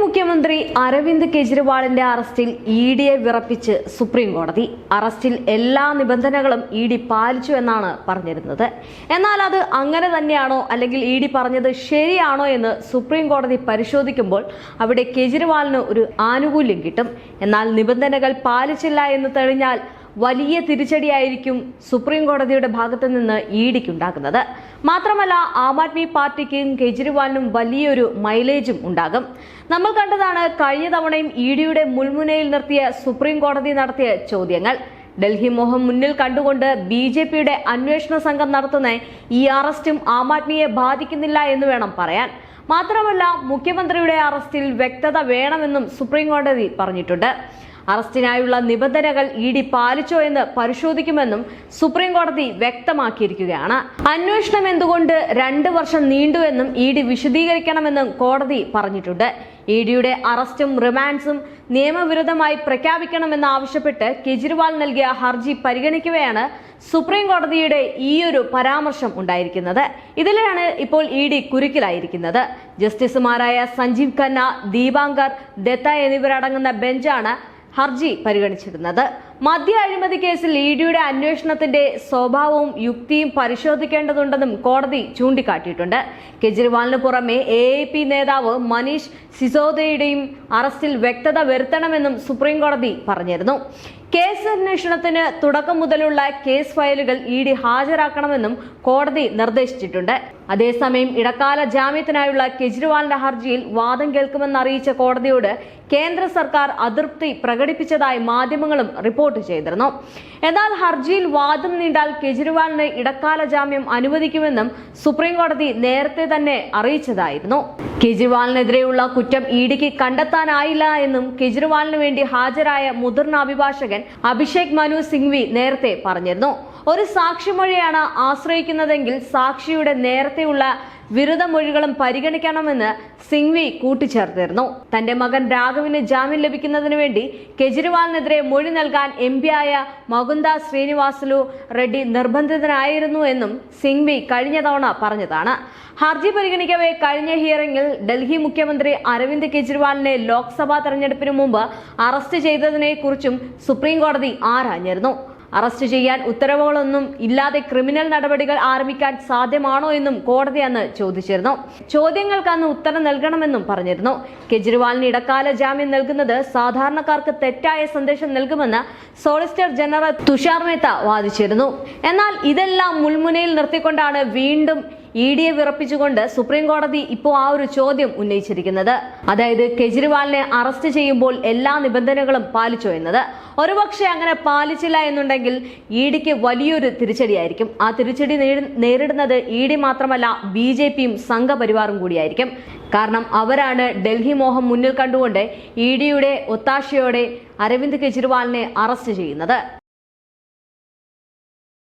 മുഖ്യമന്ത്രി അരവിന്ദ് കെജ്രിവാളിന്റെ അറസ്റ്റിൽ ഇ ഡിയെ വിറപ്പിച്ച് സുപ്രീം കോടതി. അറസ്റ്റിൽ എല്ലാ നിബന്ധനകളും ഇ ഡി പാലിച്ചു എന്നാണ് പറഞ്ഞിരുന്നത്. എന്നാൽ അത് അങ്ങനെ തന്നെയാണോ അല്ലെങ്കിൽ ഇ ഡി പറഞ്ഞത് ശരിയാണോ എന്ന് സുപ്രീം കോടതി പരിശോധിക്കുമ്പോൾ അവിടെ കെജ്രിവാളിന് ഒരു ആനുകൂല്യം കിട്ടും. എന്നാൽ നിബന്ധനകൾ പാലിച്ചില്ല എന്ന് തെളിഞ്ഞാൽ വലിയ തിരിച്ചടിയായിരിക്കും സുപ്രീം കോടതിയുടെ ഭാഗത്തു നിന്ന് ഇ ഡിക്കുണ്ടാകുന്നത് മാത്രമല്ല ആം ആദ്മി പാർട്ടിക്കും കെജ്രിവാളിനും വലിയൊരു മൈലേജും ഉണ്ടാകും. നമ്മൾ കണ്ടതാണ് കഴിഞ്ഞ തവണയും ഇ ഡിയുടെ മുൾമുനയിൽ നിർത്തിയ സുപ്രീം കോടതി നടത്തിയ ചോദ്യങ്ങൾ. ഡൽഹി മോഹം മുന്നിൽ കണ്ടുകൊണ്ട് ബി ജെ പിയുടെ അന്വേഷണ സംഘം നടത്തുന്ന ഈ അറസ്റ്റും ആം ആദ്മിയെ ബാധിക്കുന്നില്ല എന്ന് വേണം പറയാൻ. മാത്രമല്ല മുഖ്യമന്ത്രിയുടെ അറസ്റ്റിൽ വ്യക്തത വേണമെന്നും സുപ്രീം കോടതി പറഞ്ഞിട്ടുണ്ട്. അറസ്റ്റിനായുള്ള നിബന്ധനകൾ ഇ ഡി പാലിച്ചോ എന്ന് പരിശോധിക്കുമെന്നും സുപ്രീം കോടതി വ്യക്തമാക്കിയിരിക്കുകയാണ്. അന്വേഷണം എന്തുകൊണ്ട് രണ്ട് വർഷം നീണ്ടുവെന്നും ഇ ഡി വിശദീകരിക്കണമെന്നും കോടതി പറഞ്ഞിട്ടുണ്ട്. ഇ ഡിയുടെ അറസ്റ്റും റിമാൻഡ്സും നിയമവിരുദ്ധമായി പ്രഖ്യാപിക്കണമെന്ന് ആവശ്യപ്പെട്ട് കെജ്രിവാൾ നൽകിയ ഹർജി പരിഗണിക്കവെയാണ് സുപ്രീം കോടതിയുടെ ഈയൊരു പരാമർശം ഉണ്ടായിരിക്കുന്നത്. ഇതിലാണ് ഇപ്പോൾ ഇ ഡി കുരുക്കിലായിരിക്കുന്നത്. ജസ്റ്റിസുമാരായ സഞ്ജീവ് ഖന്ന ദീപാങ്കർ ദത്ത എന്നിവരടങ്ങുന്ന ബെഞ്ചാണ് ഹർജി പരിഗണിച്ചിരുന്നത്. മദ്യ അഴിമതി കേസിൽ ഇ ഡിയുടെ അന്വേഷണത്തിന്റെ സ്വഭാവവും യുക്തിയും പരിശോധിക്കേണ്ടതുണ്ടെന്നും കോടതി ചൂണ്ടിക്കാട്ടിയിട്ടുണ്ട്. കെജ്രിവാളിന് പുറമെ എ പി നേതാവ് മനീഷ് സിസോദയുടെയും അറസ്റ്റിൽ വ്യക്തത വരുത്തണമെന്നും സുപ്രീം കോടതി പറഞ്ഞിരുന്നു. കേസ് അന്വേഷണത്തിന് തുടക്കം മുതലുള്ള കേസ് ഫയലുകൾ ഇ ഡി ഹാജരാക്കണമെന്നും കോടതി നിർദ്ദേശിച്ചിട്ടുണ്ട്. അതേസമയം ഇടക്കാല ജാമ്യത്തിനായുള്ള കെജ്രിവാളിന്റെ ഹർജിയിൽ വാദം കേൾക്കുമെന്ന് അറിയിച്ച കോടതിയോട് കേന്ദ്ര സർക്കാർ അതൃപ്തി പ്രകടിപ്പിച്ചതായി മാധ്യമങ്ങളും റിപ്പോർട്ട് ചെയ്തിരുന്നു. എന്നാൽ ഹർജിയിൽ വാദം നീണ്ടാൽ കെജ്രിവാളിന് ഇടക്കാല ജാമ്യം അനുവദിക്കുമെന്നും സുപ്രീം കോടതി നേരത്തെ തന്നെ അറിയിച്ചതായിരുന്നു. കെജ്രിവാളിനെതിരെയുള്ള കുറ്റം ഇ ഡിക്ക് കണ്ടെത്താനായില്ല എന്നും കെജ്രിവാളിന് വേണ്ടി ഹാജരായ മുതിർന്ന അഭിഭാഷകൻ അഭിഷേക് മനു സിംഗ്വി നേരത്തെ പറഞ്ഞിരുന്നു. ഒരു സാക്ഷിമൊഴിയാണ് ആശ്രയിക്കുന്നതെങ്കിൽ സാക്ഷിയുടെ നേരത്തെയുള്ള വിരുദ്ധമൊഴികളും പരിഗണിക്കണമെന്ന് സിംഗ്വി കൂട്ടിച്ചേർത്തിരുന്നു. തന്റെ മകൻ രാഘവിന് ജാമ്യം ലഭിക്കുന്നതിന് വേണ്ടി കെജ്രിവാളിനെതിരെ മൊഴി നൽകാൻ എം ആയ മകുന്ദ ശ്രീനിവാസലു റെഡ്ഡി നിർബന്ധിതനായിരുന്നു എന്നും സിംഗ്വി കഴിഞ്ഞ തവണ പറഞ്ഞതാണ്. ഹർജി പരിഗണിക്കവേ കഴിഞ്ഞ ഹിയറിംഗിൽ ഡൽഹി മുഖ്യമന്ത്രി അരവിന്ദ് കെജ്രിവാളിനെ ലോക്സഭാ തെരഞ്ഞെടുപ്പിന് മുമ്പ് അറസ്റ്റ് ചെയ്തതിനെ കുറിച്ചും സുപ്രീം കോടതി ആരാഞ്ഞിരുന്നു. അറസ്റ്റ് ചെയ്യാൻ ഉത്തരവുകളൊന്നും ഇല്ലാതെ ക്രിമിനൽ നടപടികൾ ആരംഭിക്കാൻ സാധ്യമാണോ എന്നും കോടതി അന്ന് ചോദിച്ചിരുന്നു. ചോദ്യങ്ങൾക്ക് അന്ന് ഉത്തരം നൽകണമെന്നും പറഞ്ഞിരുന്നു. കെജ്രിവാളിന് ഇടക്കാല ജാമ്യം നൽകുന്നത് സാധാരണക്കാർക്ക് തെറ്റായ സന്ദേശം നൽകുമെന്ന് സോളിസിറ്റർ ജനറൽ തുഷാർ മേത്ത വാദിച്ചിരുന്നു. എന്നാൽ ഇതെല്ലാം മുൾമുനയിൽ നിർത്തിക്കൊണ്ടാണ് വീണ്ടും ഇ ഡിയെ വിറപ്പിച്ചുകൊണ്ട് സുപ്രീം കോടതി ഇപ്പോൾ ആ ഒരു ചോദ്യം ഉന്നയിച്ചിരിക്കുന്നത്. അതായത് കെജ്രിവാളിനെ അറസ്റ്റ് ചെയ്യുമ്പോൾ എല്ലാ നിബന്ധനകളും പാലിച്ചോ എന്നത്. ഒരുപക്ഷെ അങ്ങനെ പാലിച്ചില്ല എന്നുണ്ടെങ്കിൽ ഇ ഡിക്ക് വലിയൊരു തിരിച്ചടിയായിരിക്കും. ആ തിരിച്ചടി നേരി- നേരിടുന്നത് ഇ ഡി മാത്രമല്ല ബി ജെ പിയും സംഘപരിവാറും കൂടിയായിരിക്കും. കാരണം അവരാണ് ഡൽഹി മോഹം മുന്നിൽ കണ്ടുകൊണ്ട് ഇ ഡിയുടെ ഒത്താശയോടെ അരവിന്ദ് കെജ്രിവാളിനെ അറസ്റ്റ് ചെയ്യുന്നത്.